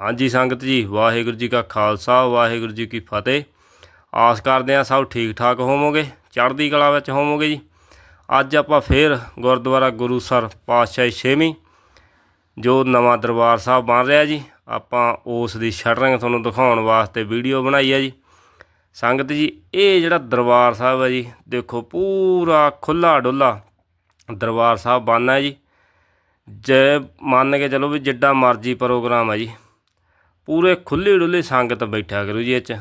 ਹਾਂਜੀ ਸੰਗਤ ਜੀ, ਵਾਹਿਗੁਰੂ ਜੀ ਕਾ ਖਾਲਸਾ, ਵਾਹਿਗੁਰੂ ਜੀ ਕੀ ਫਤਿਹ। ਆਸ ਕਰਦੇ ਹਾਂ ਸਭ ਠੀਕ ਠਾਕ ਹੋਵੋਗੇ, ਚੜ੍ਹਦੀ ਕਲਾ ਵਿੱਚ ਹੋਵੋਗੇ ਜੀ। ਅੱਜ ਆਪਾਂ ਫੇਰ ਗੁਰਦੁਆਰਾ ਗੁਰੂਸਰ ਪਾਤਸ਼ਾਹੀ ਛੇਵੀਂ, ਜੋ ਨਵਾਂ ਦਰਬਾਰ ਸਾਹਿਬ ਬਣ ਰਿਹਾ ਜੀ। ਆਪਾਂ ਉਸ ਦੀ ਸ਼ਟਰਿੰਗ ਤੁਹਾਨੂੰ ਦਿਖਾਉਣ ਵਾਸਤੇ ਵੀਡੀਓ ਬਣਾਈ ਹੈ ਜੀ। ਸੰਗਤ ਜੀ, ਇਹ ਜਿਹੜਾ ਦਰਬਾਰ ਸਾਹਿਬ ਹੈ ਜੀ, ਦੇਖੋ ਪੂਰਾ ਖੁੱਲਾ ਡੁੱਲਾ ਦਰਬਾਰ ਸਾਹਿਬ ਬਣਨਾ ਹੈ ਜੀ। ਜੇ ਮੰਨ ਕੇ ਚਲੋ ਵੀ ਜਿੱਡਾ ਮਰਜ਼ੀ ਪ੍ਰੋਗਰਾਮ ਹੈ ਜੀ। ਪੂਰੇ ਖੁੱਲੀ ਡੁੱਲੀ ਸੰਗਤ ਬੈਠਾ ਕਰੋ ਜੀ ਇਹ 'ਚ।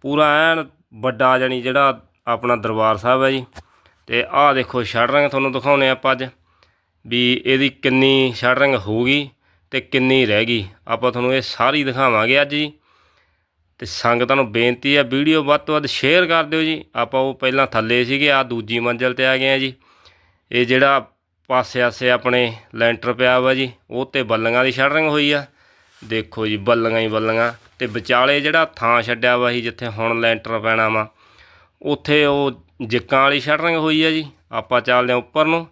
ਪੂਰਾ ਐਨ ਵੱਡਾ ਜਾਣੀ ਜਿਹੜਾ ਆਪਣਾ ਦਰਬਾਰ ਸਾਹਿਬ ਹੈ ਜੀ। ਤੇ ਆਹ ਦੇਖੋ ਸ਼ਟਰਿੰਗ ਤੁਹਾਨੂੰ ਦਿਖਾਉਨੇ ਆਪਾਂ ਅੱਜ। ਵੀ ਇਹਦੀ ਕਿੰਨੀ ਸ਼ਟਰਿੰਗ ਹੋਊਗੀ ਤੇ ਕਿੰਨੀ ਰਹਿ ਗਈ। ਆਪਾਂ ਤੁਹਾਨੂੰ ਇਹ ਸਾਰੀ ਦਿਖਾਵਾਂਗੇ ਅੱਜ ਜੀ। ਤੇ ਸੰਗਤਾਂ ਨੂੰ ਬੇਨਤੀ ਹੈ ਵੀਡੀਓ ਵੱਧ ਤੋਂ ਵੱਧ ਸ਼ੇਅਰ ਕਰ ਦਿਓ ਜੀ। ਆਪਾਂ ਉਹ ਪਹਿਲਾਂ ਥੱਲੇ ਸੀਗੇ ਆ ਦੂਜੀ ਮੰਜ਼ਲ ਤੇ ਆ ਗਏ ਆ ਜੀ। ਇਹ ਜਿਹੜਾ ਪਾਸੇ ਆਸੇ ਆਪਣੇ ਲੈਂਟਰ ਪਿਆ ਵਾ ਜੀ, ਉਹ ਤੇ ਬੱਲੀਆਂ ਦੀ ਸ਼ਟਰਿੰਗ ਹੋਈ ਆ। ਦੇਖੋ ਜੀ, ਬੱਲੀਆਂ ਹੀ ਬੱਲੀਆਂ। ਤੇ ਵਿਚਾਲੇ ਜਿਹੜਾ ਥਾਂ ਛੱਡਿਆ ਵਾ ਸੀ, ਜਿੱਥੇ ਹੁਣ ਲੈਂਟਰ ਪੈਣਾ ਵਾ, ਉੱਥੇ ਉਹ ਜਿੱਕਾਂ ਵਾਲੀ ਸ਼ਟਰਿੰਗ ਹੋਈ ਆ ਜੀ। ਆਪਾਂ ਚੱਲਦੇ ਹਾਂ ਉੱਪਰ ਨੂੰ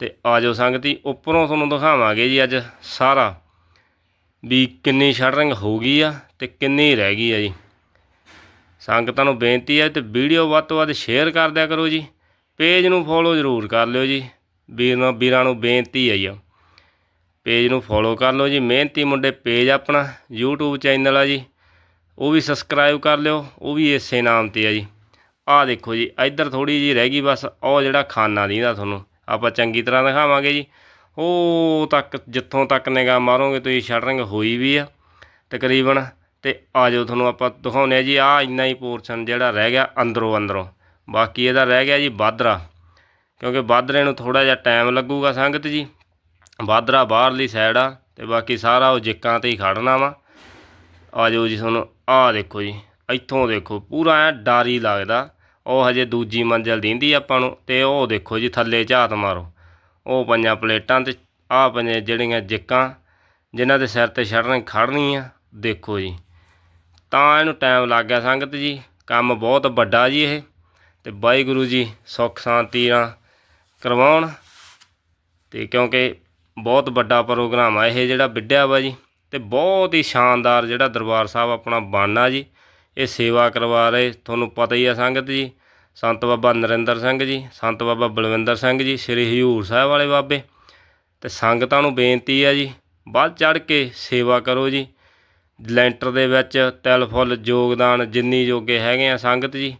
ਤੇ ਆਜੋ ਸੰਗਤੀ, ਉੱਪਰੋਂ ਤੁਹਾਨੂੰ ਦਿਖਾਵਾਂਗੇ ਜੀ ਅੱਜ ਸਾਰਾ ਵੀ ਕਿੰਨੀ ਸ਼ਟਰਿੰਗ ਹੋ ਗਈ ਆ ਤੇ ਕਿੰਨੀ ਰਹਿ ਗਈ ਆ ਜੀ। ਸੰਗਤਾਂ ਨੂੰ ਬੇਨਤੀ ਹੈ ਤੇ ਵੀਡੀਓ ਵੱਧ ਤੋਂ ਵੱਧ ਸ਼ੇਅਰ ਕਰ ਦਿਆ ਕਰੋ ਜੀ। ਪੇਜ ਨੂੰ ਫੋਲੋ ਜ਼ਰੂਰ ਕਰ ਲਿਓ ਜੀ। ਵੀਰ ਨੂੰ ਵੀਰਾਂ ਨੂੰ ਬੇਨਤੀ ਹੈ ਜੀ। ਪੇਜ ਨੂੰ ਫੋਲੋ ਕਰ ਲਓ ਜੀ। ਮਿਹਨਤੀ ਮੁੰਡੇ ਪੇਜ ਆਪਣਾ, YouTube ਚੈਨਲ ਆ ਜੀ। ਉਹ ਵੀ ਸਬਸਕ੍ਰਾਈਬ ਕਰ ਲਿਓ। ਉਹ ਵੀ ਇਸੇ ਨਾਮ ਤੇ ਆ ਜੀ। ਆਹ ਦੇਖੋ ਜੀ, ਇੱਧਰ ਥੋੜੀ ਜੀ ਰਹਿ ਗਈ ਬਸ। ਉਹ ਜਿਹੜਾ ਖਾਨਾ ਦੀਦਾ ਤੁਹਾਨੂੰ, ਆਪਾਂ ਚੰਗੀ ਤਰ੍ਹਾਂ ਦਿਖਾਵਾਂਗੇ ਜੀ। ਉਹ ਤੱਕ, ਜਿੱਥੋਂ ਤੱਕ ਨਿਗਾਹ ਮਾਰੋਗੇ, ਤੁਸੀਂ ਸ਼ਟਰਿੰਗ ਹੋਈ ਵੀ ਆ, ਤਕਰੀਬਨ। ਤੇ ਜਾਓ ਤੁਹਾਨੂੰ ਆਪਾਂ ਦਿਖਾਉਂਦੇ ਆ ਜੀ। ਆ ਇੰਨਾ ਹੀ ਪੋਰਸ਼ਨ ਜਿਹੜਾ ਰਹਿ ਗਿਆ ਅੰਦਰੋਂ ਅੰਦਰੋਂ। ਬਾਕੀ ਇਹਦਾ ਰਹਿ ਗਿਆ ਜੀ ਬਾਦਰਾ। ਕਿਉਂਕਿ ਬਾਦਰੇ ਨੂੰ ਥੋੜਾ ਜਿਹਾ ਟਾਈਮ ਲੱਗੂਗਾ ਸੰਗਤ ਜੀ। ਵਾਧਰਾ ਬਾਹਰਲੀ ਸਾਈਡ ਆ ਤੇ ਬਾਕੀ ਸਾਰਾ ਉਹ ਜਿੱਕਾਂ ਤੇ ਹੀ ਖੜਨਾ ਵਾ। ਆ ਜਾਓ ਜੀ ਤੁਹਾਨੂੰ, ਆਹ ਦੇਖੋ ਜੀ, ਇੱਥੋਂ ਦੇਖੋ, ਪੂਰਾ ਐ ਡਾਰੀ ਲੱਗਦਾ। ਉਹ ਹਜੇ ਦੂਜੀ ਮੰਜ਼ਲ ਦਿੰਦੀ ਆਪਾਂ ਨੂੰ ਤੇ ਉਹ ਦੇਖੋ ਜੀ, ਥੱਲੇ ਝਾਤ ਮਾਰੋ। ਉਹ ਪੰਜਾਂ ਪਲੇਟਾਂ ਤੇ, ਆਹ ਪੰਜੇ ਜਿਹੜੀਆਂ ਜਿੱਕਾਂ, ਜਿਨ੍ਹਾਂ ਦੇ ਸਿਰ ਤੇ ਸ਼ਟਰਿੰਗ ਖੜਨੀ ਆ, ਦੇਖੋ ਜੀ। ਤਾਂ ਇਹਨੂੰ ਟਾਈਮ ਲੱਗ ਗਿਆ ਸੰਗਤ ਜੀ, ਕੰਮ ਬਹੁਤ ਵੱਡਾ ਜੀ ਇਹ। ਤੇ ਵਾਹਿਗੁਰੂ ਜੀ ਸੁੱਖ ਸ਼ਾਂਤੀ ਨਾਲ ਕਰਵਾਉਣ। ਤੇ ਕਿਉਂਕਿ ਬਹੁਤ ਵੱਡਾ ਪ੍ਰੋਗਰਾਮ ਆ, ਇਹ ਜਿਹੜਾ ਵਿੱਢਿਆ ਵਾ ਜੀ, ਤੇ ਬਹੁਤ ਹੀ ਸ਼ਾਨਦਾਰ ਜਿਹੜਾ ਦਰਬਾਰ ਸਾਹਿਬ ਆਪਣਾ ਬਣਨਾ ਜੀ। ਇਹ ਸੇਵਾ ਕਰਵਾ ਰਹੇ, ਤੁਹਾਨੂੰ ਪਤਾ ਹੀ ਆ ਸੰਗਤ ਜੀ। ਸੰਤ ਬਾਬਾ ਨਰਿੰਦਰ ਸਿੰਘ ਜੀ, ਸੰਤ ਬਾਬਾ ਬਲਵਿੰਦਰ ਸਿੰਘ ਜੀ, ਸ੍ਰੀ ਹਜੂਰ ਸਾਹਿਬ ਵਾਲੇ ਬਾਬੇ। ਤੇ ਸੰਗਤਾਂ ਨੂੰ ਬੇਨਤੀ ਆ ਜੀ, ਵੱਧ ਚੜ ਕੇ ਸੇਵਾ ਕਰੋ ਜੀ। ਲੈਂਟਰ ਦੇ ਵਿੱਚ ਤਿਲ ਫੁੱਲ, ਯੋਗਦਾਨ ਜਿੰਨੀ ਜੋਗੇ ਹੈਗੇ ਆ ਸੰਗਤ ਜੀ,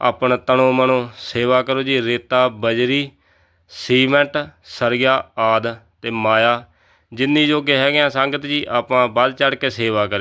ਆਪਣ ਤਣੋ ਮਨੋ ਸੇਵਾ ਕਰੋ ਜੀ। ਰੇਤਾ, ਬਜਰੀ, ਸੀਮੈਂਟ, ਸਰੀਆ ਆਦ। ਅਤੇ ਮਾਇਆ ਜਿੰਨੀ ਜੋਗੇ ਹੈਗੇ ਹਾਂ ਸੰਗਤ ਜੀ ਆਪਾਂ ਵੱਧ ਚੜ੍ਹ ਕੇ ਸੇਵਾ ਕਰ